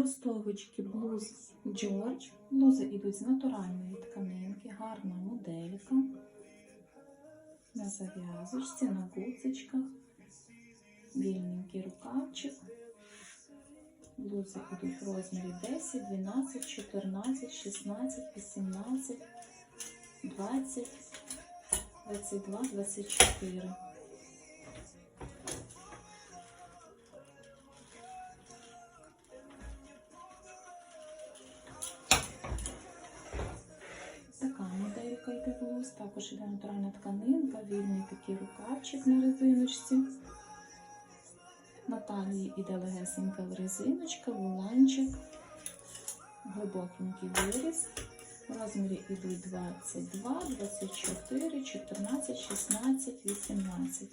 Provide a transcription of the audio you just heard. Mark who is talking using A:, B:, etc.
A: Ростовочки блуз Джордж. Блузи йдуть з натуральної тканинки, гарна моделька. На зав'язочці, на гудзичках, вільненький рукавчик. Блузи йдуть в розмірі 10, 12, 14, 16, 18, 20, 22, 24. Йде блуз, також іде натуральна тканинка, вільний такий рукавчик на резиночці. На талії іде легесенька резиночка, воланчик, глибокенький виріз. Розмірі йдуть 22, 24, 14, 16, 18.